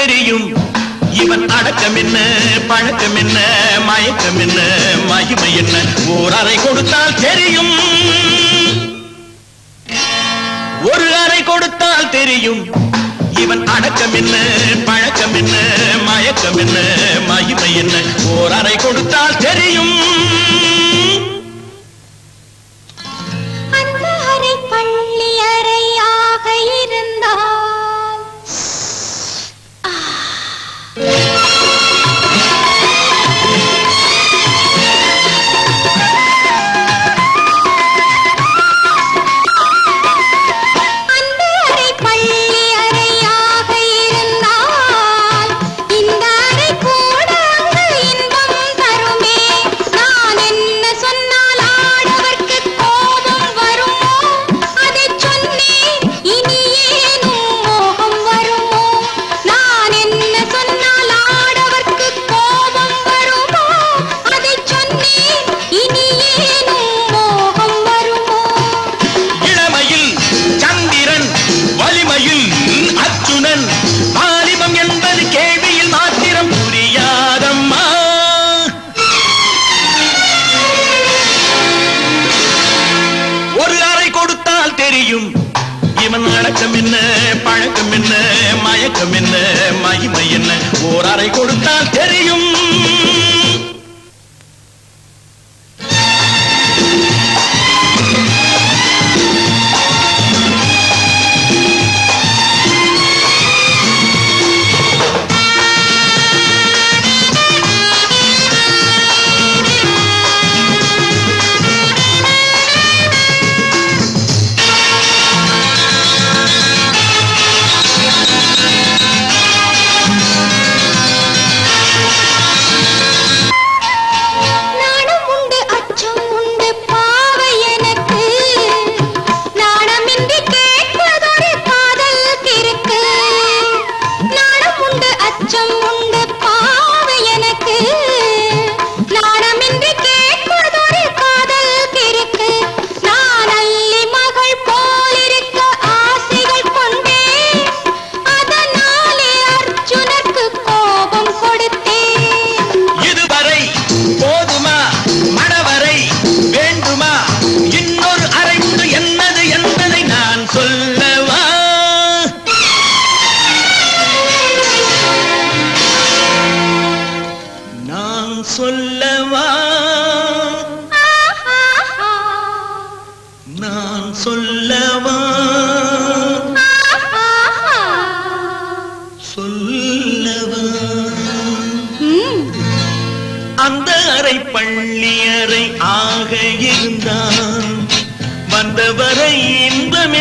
தெரியும். இவன் அடக்கம் என்ன பழக்கம் என்ன மயக்கம் என்ன மகிமை என்ன ஓர் அறை கொடுத்தால் தெரியும். ஒரு அறை கொடுத்தால் தெரியும். இவன் அடக்கம் என்ன பழக்கம் என்ன மயக்கம் என்ன மகிமை என்ன ஓர் அறை கொடுத்தால் தெரியும். தெரியும். இவன் அடக்கம் என்ன பழக்கம் என்ன மயக்கம் என்ன மகிமை என்ன ஓர் அறை கொடுத்தால் தெரியும். நான் சொல்லவா? சொல்லவா? அந்த அறை பள்ளியறை ஆக இருந்தான். வந்தவரை இன்பமே